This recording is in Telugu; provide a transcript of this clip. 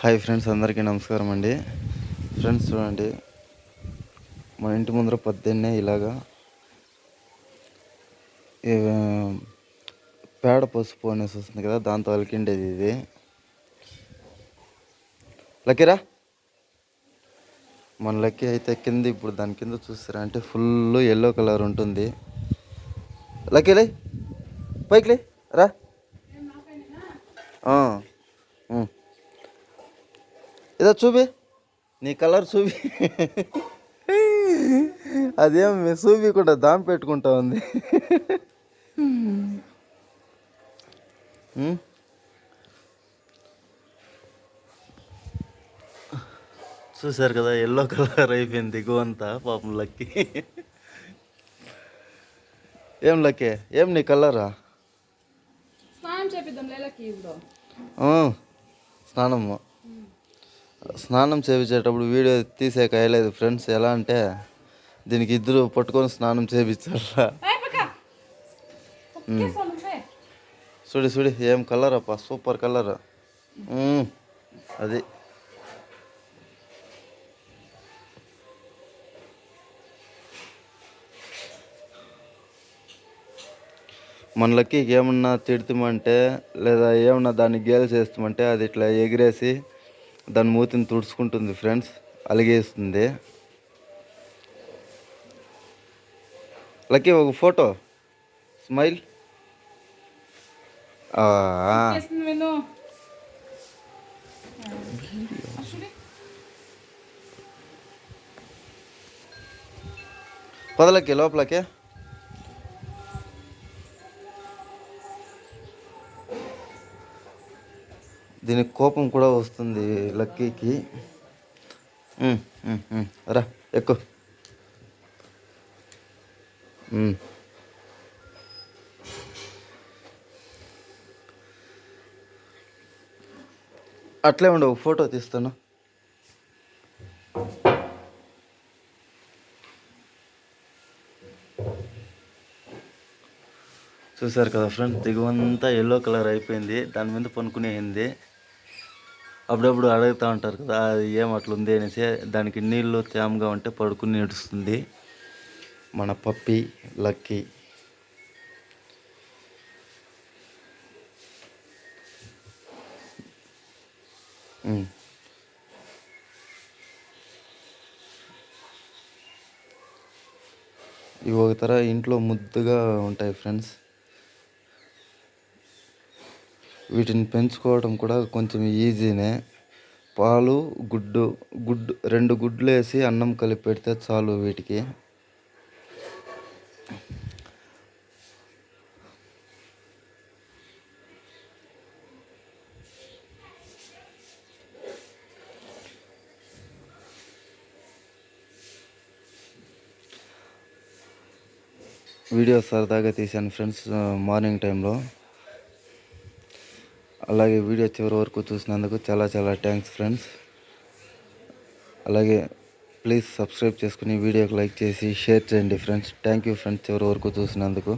హాయ్ ఫ్రెండ్స్ అందరికీ నమస్కారం అండి. ఫ్రెండ్స్ చూడండి మా ఇంటి ముందర పొద్దున్నే ఇలాగా పేడ పసుపు అనేసి వస్తుంది కదా దాంతో అలికిండేది ఇది. లక్కీరా మన లక్కీ అయితే కింద ఇప్పుడు దాని కింద చూస్తారా అంటే ఫుల్ ఎల్లో కలర్ ఉంటుంది. లక్కీలే పైకిలే రా. ఇదో చూపి. నీ కలర్ చూపి. అదేం చూపి కూడా దాం పెట్టుకుంటా ఉంది? చూశారు కదా ఎల్లో కలర్ అయిపోయింది దిగువంతా పాపం లక్కీ. ఏం లక్కీ? ఏం నీ కలరా? స్నానం చేపిద్దాం లేలకి ఇప్పుడు. ఆ, స్నానము. స్నానం చేయించేటప్పుడు వీడియో తీసేక అయ్యలేదు ఫ్రెండ్స్. ఎలా అంటే దీనికి ఇద్దరు పట్టుకొని స్నానం నువ్వే. చూడి చూడి ఏం కలర్ అప్ప? సూపర్ కలర్ అది. మన లక్కీకి ఏమన్నా తిడుతామంటే లేదా ఏమన్నా దాన్ని గేలు చేస్తామంటే అది ఇట్లా ఎగిరేసి దాని మూతిని తుడుచుకుంటుంది ఫ్రెండ్స్ అలిగేస్తుంది. లక్కీ ఒక ఫోటో స్మైల్. పదలకి లోపలకి. దీనికి కోపం కూడా వస్తుంది లక్కీకి. రా ఎక్కు. అట్లే ఉండవు ఫోటో తీస్తాను చూసారు కదా ఫ్రెండ్స్ దిగువంతా ఎల్లో కలర్ అయిపోయింది. దాని మీద పనుకునేయింది అప్పుడప్పుడు అడుగుతూ ఉంటారు కదా అది ఏం అట్లుంది? అనేసి. దానికి నీళ్ళు తేమగా ఉంటే పడుకుని నడుస్తుంది మన పప్పి లక్కీ. ఇవి ఒక తర ఇంట్లో ముద్దుగా ఉంటాయి ఫ్రెండ్స్. వీటిని పెంచుకోవడం కూడా కొంచెం ఈజీనే. పాలు గుడ్డు గుడ్డు రెండు గుడ్లు వేసి అన్నం కలిపి పెడితే చాలు వీటికి. వీడియో సరదాగా తీశాను ఫ్రెండ్స్ మార్నింగ్ టైంలో. అలాగే వీడియో చివరి వరకు చూసినందుకు చాలా చాలా థ్యాంక్స్ ఫ్రెండ్స్ అలాగే ప్లీజ్ సబ్స్క్రైబ్ చేసుకుని వీడియోకి లైక్ చేసి షేర్ చేయండి ఫ్రెండ్స్ థ్యాంక్ యూ ఫ్రెండ్స్ చివరి వరకు చూసినందుకు.